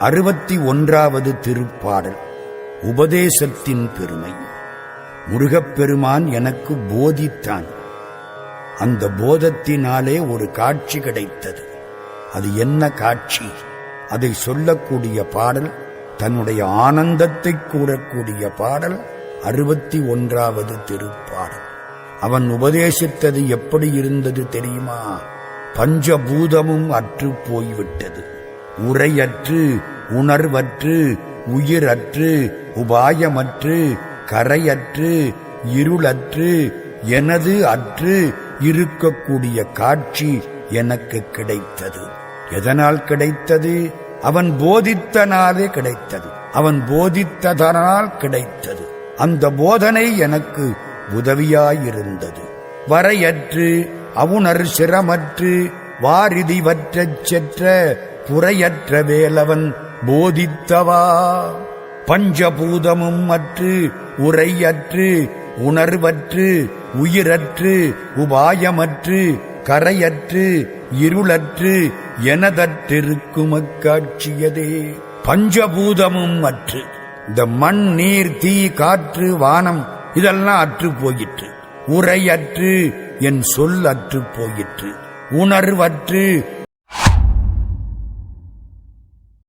அறுபத்தி ஒன்றாவது திருப்பாடல் உபதேசத்தின் பெருமை. முருகப்பெருமான் எனக்கு போதித்தான். அந்த போதத்தினாலே ஒரு காட்சி கிடைத்தது. அது என்ன காட்சி? அதை சொல்லக்கூடிய பாடல் தன்னுடைய ஆனந்தத்தை கூறக்கூடிய பாடல் அறுபத்தி ஒன்றாவது திருப்பாடல். அவன் உபதேசித்தது எப்படி இருந்தது தெரியுமா? பஞ்சபூதமும் அற்று போய்விட்டது. உரையற்று உணர்வற்று உயிரற்று உபாயமற்று கரையற்று இருளற்று எனது அற்று இருக்கக்கூடிய காட்சி எனக்கு கிடைத்தது. எதனால் கிடைத்தது? அவன் போதித்தனாலே கிடைத்தது. அவன் போதித்ததனால் கிடைத்தது. அந்த போதனை எனக்கு உதவியாயிருந்தது. வரையற்று அவுணர் சிரமற்று வாரிதிவற்றச் செற்ற குறையற்ற வேலவன் போதித்தவா? பஞ்சபூதமும் அற்று உரையற்று உணர்வற்று உயிரற்று உபாயமற்று கரையற்று இருளற்று எனதற்றிருக்கும் அக்காட்சியதே பஞ்சபூதமும் அற்று. இந்த மண் நீர் தீ காற்று வானம் இதெல்லாம் அற்று போயிற்று. உரையற்று என் சொல் அற்று போயிற்று. உணர்வற்று